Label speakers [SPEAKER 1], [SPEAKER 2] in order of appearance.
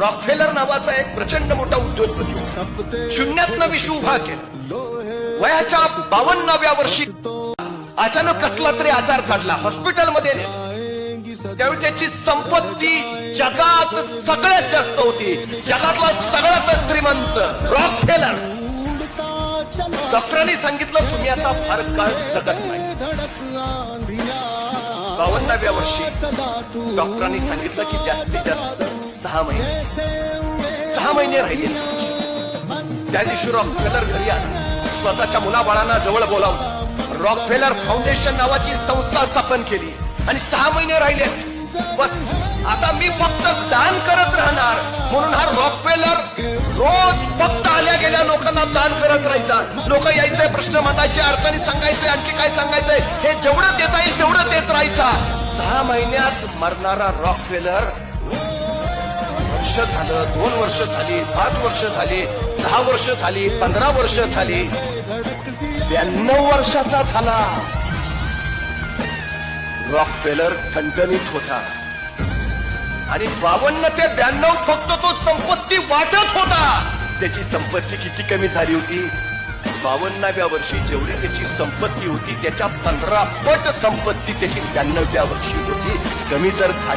[SPEAKER 1] Rockefeller नावाचा एक प्रचंड मोठा उद्योगपती होता. शून्यातनं विश्व उभा केला. वयाच्या बावन्नाव्या वर्षी अचानक कसला तरी आजार झाडला. हॉस्पिटलमध्ये त्यावेळी त्याची संपत्ती जगात सगळ्यात जास्त होती. जगातला सगळ्यात श्रीमंत रॉकफेलर डॉक्टरांनी सांगितलं तुम्ही आता फार काळ जगत नाही. बावन्नाव्या वर्षी डॉक्टरांनी सांगितलं की जास्तीत जास्त सहा महिने. सहा महिने राहिले. त्या दिवशी रॉकफेलर घरी आला. स्वतःच्या मुलाबाळांना जवळ बोलावलं. रॉकफेलर फाउंडेशन नावाची संस्था स्थापन केली. आणि सहा महिने राहिले. बस. आता मी फक्त दान करत राहणार. म्हणून हा रॉकफेलर रोज फक्त आल्या गेल्या लोकांना दान करत राहायचा. लोक यायचे प्रश्न मताचे अडचणी सांगायचे आणखी काय सांगायचंय? हे जेवढं देता येईल तेवढं देत राहायचा. सहा महिन्यात मरणारा रॉकफेलर वर्ष झालं दोन वर्ष झाली पाच वर्ष झाली दहा वर्ष झाली पंधरा वर्ष झाली. ब्याण्णव वर्षाचा झाला. रॉक फेलर ठणठणीत होता. आणि बावन्न ते ब्याण्णव फक्त तो संपत्ती वाटत होता. त्याची संपत्ती किती कमी झाली होती? बावन्नाव्या वर्षी जेवढी त्याची संपत्ती होती त्याच्या पंधरा पट संपत्ती त्याची ब्याण्णव्या वर्षी होती. कमी तर झाली.